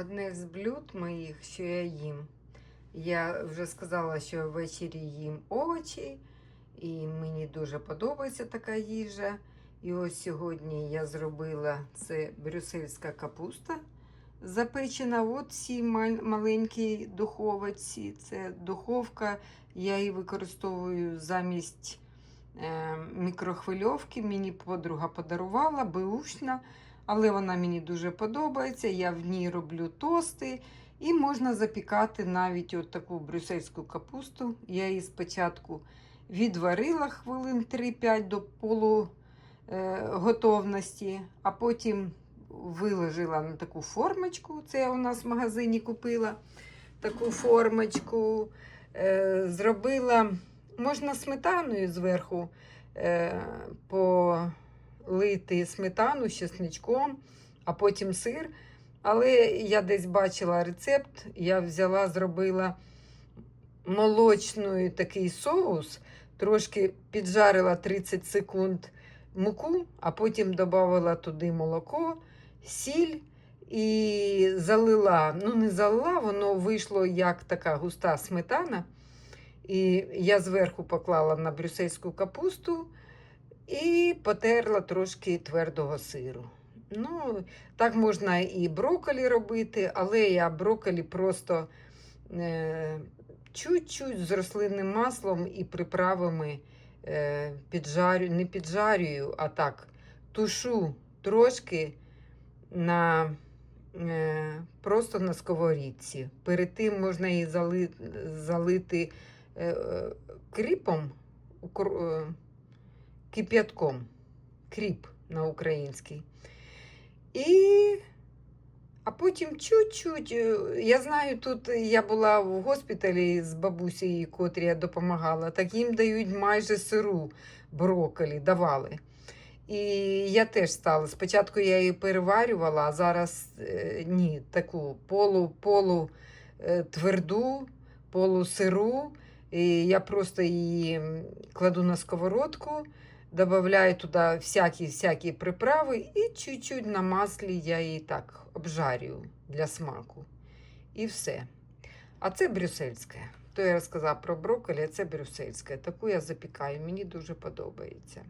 Одне з блюд моїх, що я їм. Я вже сказала, що ввечері їм овочі, і мені дуже подобається така їжа. І ось сьогодні я зробила це брюссельська капуста запечена в цій мал- маленькій духовці. Це духовка, я її використовую замість е, мікрохвильовки. Мені подруга подарувала, беушна, але вона мені дуже подобається. Я в ній роблю тости. І можна запікати навіть от таку брюссельську капусту. Я її спочатку відварила хвилин 3-5 до полу е, а потім виложила на таку формочку. Це я у нас в магазині купила таку формочку. Е, зробила, можна сметаною зверху е, сметану з чесничком, а потім сир. Але я десь бачила рецепт, я взяла, зробила молочний такий соус, трошки піджарила 30 секунд муку, а потім додала туди молоко, сіль і залила. Ну, не залила, воно вийшло як така густа сметана. І я зверху поклала на брюссельську капусту і потерла трошки твердого сиру. Ну, так можна і брокколі робити, але я брокколі просто е, чуть-чуть з рослинним маслом і приправами е, піджарю, не піджарюю, а так тушу трошки на, е, просто на сковорідці. Перед тим можна її зали, залити е, е, кріпом, е, кип'ятком. Кріп на український. І а потім чуть-чуть. е, Я знаю, тут я була в госпіталі з бабусею, котрі я допомагала, так їм дають майже сиру брокколі, давали. І я теж стала. Спочатку я її переварювала, а зараз е, ні, таку полу, полу е, тверду, полусиру. І я просто її кладу на сковородку, Добавляю туди всякие-всякие приправи і чуть-чуть на маслі я її так обжарюю для смаку. І все. А це брюссельське. То я розказала про брокколі, а це брюссельське. Таку я запікаю, мені дуже подобається.